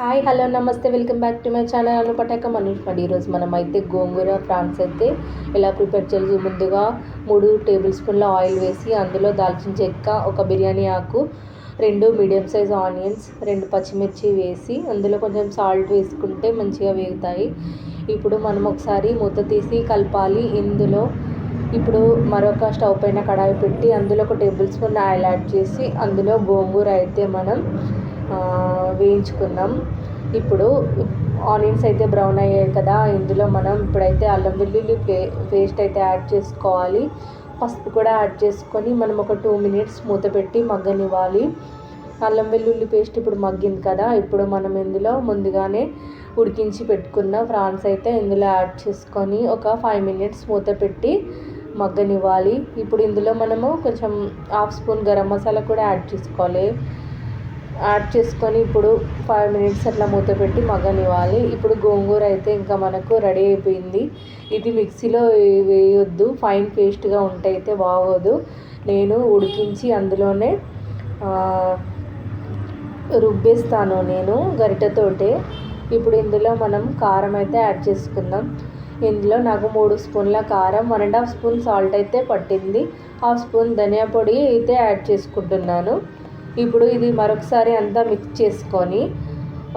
Hi hello నమస్తే welcome back to my channel. అనుపటాక Manish మరి ఈరోజు మనం అయితే గోంగూర ఫ్రాన్స్ అయితే ఎలా ప్రిపేర్ చేయాలి. ముందుగా మూడు టేబుల్ స్పూన్ల ఆయిల్ వేసి అందులో దాల్చిన చెక్క ఒక బిర్యానీ ఆకు రెండు మీడియం సైజ్ ఆనియన్స్ రెండు పచ్చిమిర్చి వేసి అందులో కొంచెం సాల్ట్ వేసుకుంటే మంచిగా వేగుతాయి. ఇప్పుడు మనం ఒకసారి మూత తీసి కలపాలి. ఇందులో ఇప్పుడు మరొక స్టవ్ పైన కడాయి పెట్టి అందులో ఒక టేబుల్ స్పూన్ ఆయిల్ యాడ్ చేసి అందులో గోంగూర అయితే మనం వేయించుకుందాం. ఇప్పుడు ఆనియన్స్ అయితే బ్రౌన్ అయ్యాయి కదా ఇందులో మనం ఇప్పుడైతే అల్లం వెల్లుల్లి పే పేస్ట్ అయితే యాడ్ చేసుకోవాలి. పసుపు కూడా యాడ్ చేసుకొని మనం ఒక టూ మినిట్స్ మూత పెట్టి మగ్గనివ్వాలి. అల్లం వెల్లుల్లి పేస్ట్ ఇప్పుడు మగ్గింది కదా ఇప్పుడు మనం ఇందులో ముందుగానే ఉడికించి పెట్టుకున్న ఫ్రాన్స్ అయితే ఇందులో యాడ్ చేసుకొని ఒక ఫైవ్ మినిట్స్ మూత పెట్టి మగ్గనివ్వాలి. ఇప్పుడు ఇందులో మనము కొంచెం హాఫ్ స్పూన్ గరం మసాలా కూడా యాడ్ చేసుకోవాలి. యాడ్ చేసుకొని ఇప్పుడు ఫైవ్ మినిట్స్ అట్లా మూత పెట్టి మగ్గనివ్వాలి. ఇప్పుడు గోంగూర అయితే ఇంకా మనకు రెడీ అయిపోయింది. ఇది మిక్సీలో వేయొద్దు. ఫైన్ పేస్ట్గా ఉంటే అయితే బాగోదు. నేను ఉడికించి అందులోనే రుబ్బేస్తాను నేను గరిటెతోటే. ఇప్పుడు ఇందులో మనం కారం అయితే యాడ్ చేసుకుందాం. ఇందులో నాకు మూడు స్పూన్ల కారం one and half spoon salt అయితే పట్టింది. హాఫ్ స్పూన్ ధనియా పొడి అయితే యాడ్ చేసుకుంటున్నాను. ఇప్పుడు ఇది మరొకసారి అంతా మిక్స్ చేసుకొని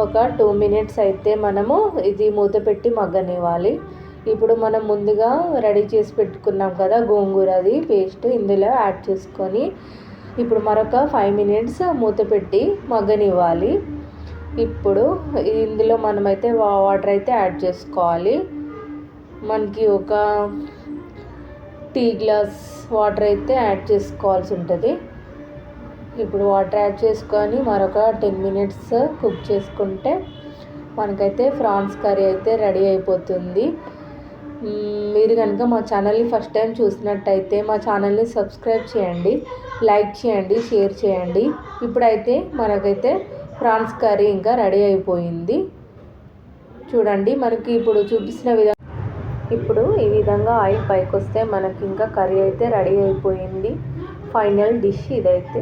ఒక టూ మినిట్స్ అయితే మనము ఇది మూత పెట్టి మగ్గనివ్వాలి. ఇప్పుడు మనం ముందుగా రెడీ చేసి పెట్టుకున్నాం కదా గోంగూరది పేస్ట్ ఇందులో యాడ్ చేసుకొని ఇప్పుడు మరొక ఫైవ్ మినిట్స్ మూత పెట్టి మగ్గనివ్వాలి. ఇప్పుడు ఇందులో మనమైతే వాటర్ అయితే యాడ్ చేసుకోవాలి. మనకి ఒక టీ గ్లాస్ వాటర్ అయితే యాడ్ చేసుకోవాల్సి ఉంటుంది. ఇప్పుడు వాటర్ యాడ్ చేసుకొని మరొక టెన్ మినిట్స్ కుక్ చేసుకుంటే మనకైతే ఫ్రాన్స్ కర్రీ అయితే రెడీ అయిపోతుంది. మీరు కనుక మా ఛానల్ని ఫస్ట్ టైం చూసినట్టయితే మా ఛానల్ని సబ్స్క్రైబ్ చేయండి లైక్ చేయండి షేర్ చేయండి. ఇప్పుడైతే మనకైతే ఫ్రాన్స్ కర్రీ ఇంకా రెడీ అయిపోయింది. చూడండి మనకి ఇప్పుడు చూపించిన విధంగా ఇప్పుడు ఈ విధంగా ఆయిల్ పైకి వస్తే మనకి ఇంకా కర్రీ అయితే రెడీ అయిపోయింది. ఫైనల్ డిష్ ఇదైతే.